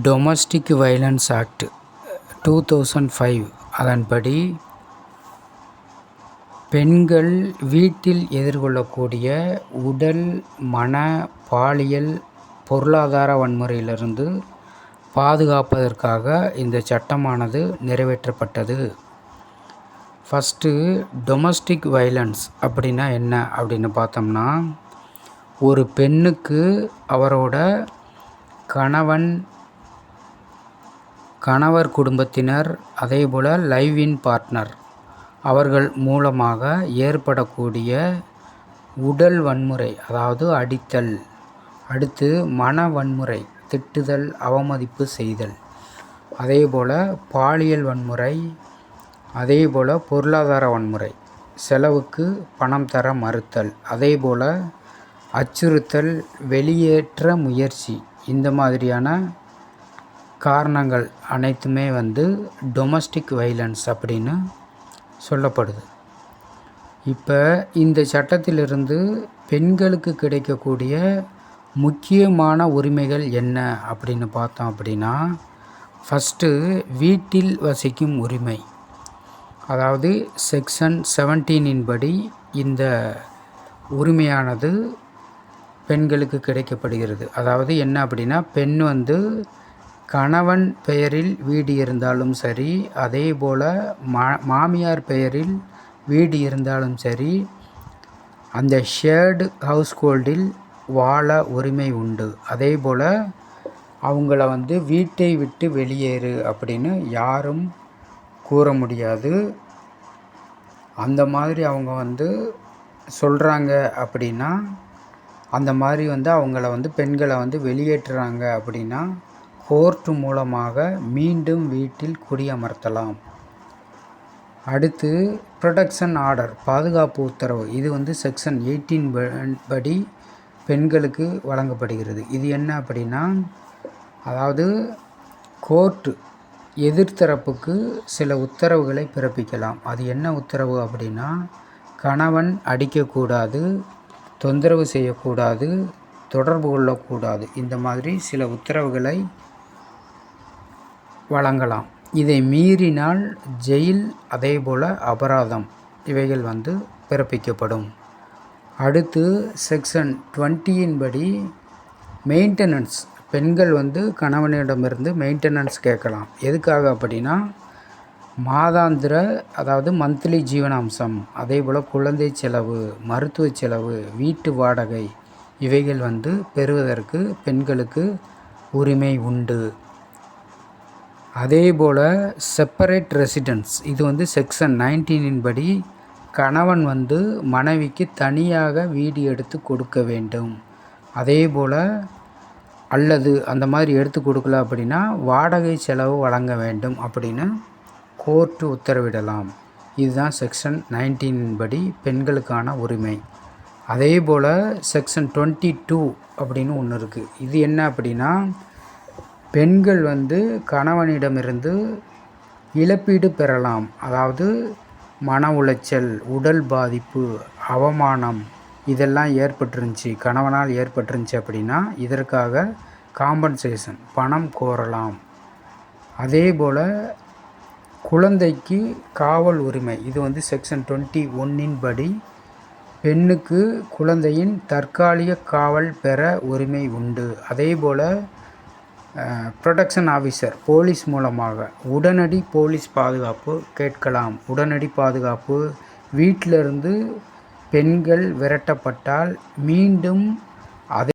Domestic violence act two thousand five அதன்படி பெண்கள் வீட்டில் எதிர்கொள்ளக்கூடிய உடல் மன பாலியல் பொருளாதார வன்முறையிலிருந்து பாதுகாப்பதற்காக இந்த சட்டமானது நிறைவேற்றப்பட்டது. ஃபஸ்ட்டு டொமஸ்டிக் வைலன்ஸ் அப்படின்னா என்ன அப்படின்னு பார்த்தோம்னா ஒரு பெண்ணுக்கு அவரோட கணவன் கணவர் குடும்பத்தினர் அதேபோல் லைவ் இன் பார்ட்னர் அவர்கள் மூலமாக ஏற்படக்கூடிய உடல் வன்முறை அதாவது அடித்தல் அடுத்து மன வன்முறை திட்டுதல் அவமதிப்பு செய்தல் அதேபோல் பாலியல் வன்முறை அதேபோல் பொருளாதார வன்முறை செலவுக்கு பணம் தர மறுத்தல் அதேபோல் அச்சுறுத்தல் வெளியேற்ற முயற்சி இந்த மாதிரியான காரணங்கள் அனைத்துமே வந்து டொமஸ்டிக் வைலன்ஸ் அப்படின்னு சொல்லப்படுது. இப்போ இந்த சட்டத்திலிருந்து பெண்களுக்கு கிடைக்கக்கூடிய முக்கியமான உரிமைகள் என்ன அப்படின்னு பார்த்தோம் அப்படின்னா ஃபஸ்ட்டு வீட்டில் வசிக்கும் உரிமை. அதாவது செக்ஷன் செவன்டீனின் படி இந்த உரிமையானது பெண்களுக்கு கிடைக்கப்படுகிறது. அதாவது என்ன அப்படின்னா பெண் வந்து கணவன் பெயரில் வீடு இருந்தாலும் சரி அதே போல் மா மாமியார் பெயரில் வீடு இருந்தாலும் சரி அந்த ஷேர்டு ஹவுஸ் ஹோல்டில் வாழ உரிமை உண்டு. அதே போல் அவங்கள வந்து வீட்டை விட்டு வெளியேறு அப்படின்னு யாரும் கூற முடியாது. அந்த மாதிரி அவங்க வந்து சொல்கிறாங்க அப்படின்னா அந்த மாதிரி வந்து அவங்கள வந்து பெண்களை வந்து வெளியேற்றுறாங்க அப்படின்னா கோர்ட்டு மூலமாக மீண்டும் வீட்டில் குடியமர்த்தலாம். அடுத்து ப்ரொடெக்ஷன் ஆர்டர் பாதுகாப்பு உத்தரவு. இது வந்து செக்ஷன் எயிட்டீன் படி பெண்களுக்கு வழங்கப்படுகிறது. இது என்ன அப்படின்னா அதாவது கோர்ட்டு எதிர்த்தரப்புக்கு சில உத்தரவுகளை பிறப்பிக்கலாம். அது என்ன உத்தரவு அப்படின்னா கணவன் அடிக்கக்கூடாது தொந்தரவு செய்யக்கூடாது தொடர்பு கொள்ளக்கூடாது. இந்த மாதிரி சில உத்தரவுகளை வழங்கலாம். இதை மீறினால் ஜெயில் அதேபோல் அபராதம். இவைகள் வந்து பிறப்பிக்கப்படும். அடுத்து செக்ஷன் டுவெண்ட்டியின் படி மெயின்டெனன்ஸ். பெண்கள் வந்து கணவனிடமிருந்து மெயின்டெனன்ஸ் கேட்கலாம். எதுக்காக அப்படின்னா மாதாந்திர அதாவது மந்த்லி ஜீவனாம்சம் அதே போல் குழந்தை செலவு மருத்துவ செலவு வீட்டு வாடகை இவைகள் வந்து பெறுவதற்கு பெண்களுக்கு உரிமை உண்டு. அதே போல் செப்பரேட் ரெசிடென்ஸ் இது வந்து செக்ஷன் நைன்டீனின் படி கணவன் வந்து மனைவிக்கு தனியாக வீடு எடுத்து கொடுக்க வேண்டும். அதே போல் அல்லது அந்த மாதிரி எடுத்து கொடுக்கல அப்படின்னா வாடகை செலவு வழங்க வேண்டும் அப்படின்னு கோர்ட்டு உத்தரவிடலாம். இதுதான் செக்ஷன் நைன்டீனின் படி பெண்களுக்கான உரிமை. அதே போல் செக்ஷன் டுவெண்ட்டி டூ அப்படின்னு ஒன்று இருக்குது இது என்ன அப்படின்னா பெண்கள் வந்து கணவனிடமிருந்து இழப்பீடு பெறலாம். அதாவது மன உளைச்சல் உடல் பாதிப்பு அவமானம் இதெல்லாம் ஏற்பட்டுருந்துச்சி. கணவனால் ஏற்பட்டுருந்துச்சி அப்படின்னா இதற்காக காம்பன்சேஷன் பணம் கோரலாம். அதே போல் குழந்தைக்கு காவல் உரிமை இது வந்து செக்ஷன் டுவெண்ட்டி ஒன்னின் படி பெண்ணுக்கு குழந்தையின் தற்காலிக காவல் பெற உரிமை உண்டு. அதே போல் ப்ரொடெக்ஷன் ஆஃபீஸர் போலீஸ் மூலமாக உடனடி போலீஸ் பாதுகாப்பு கேட்கலாம். உடனடி பாதுகாப்பு. வீட்டிலிருந்து பெண்கள் விரட்டப்பட்டால் மீண்டும்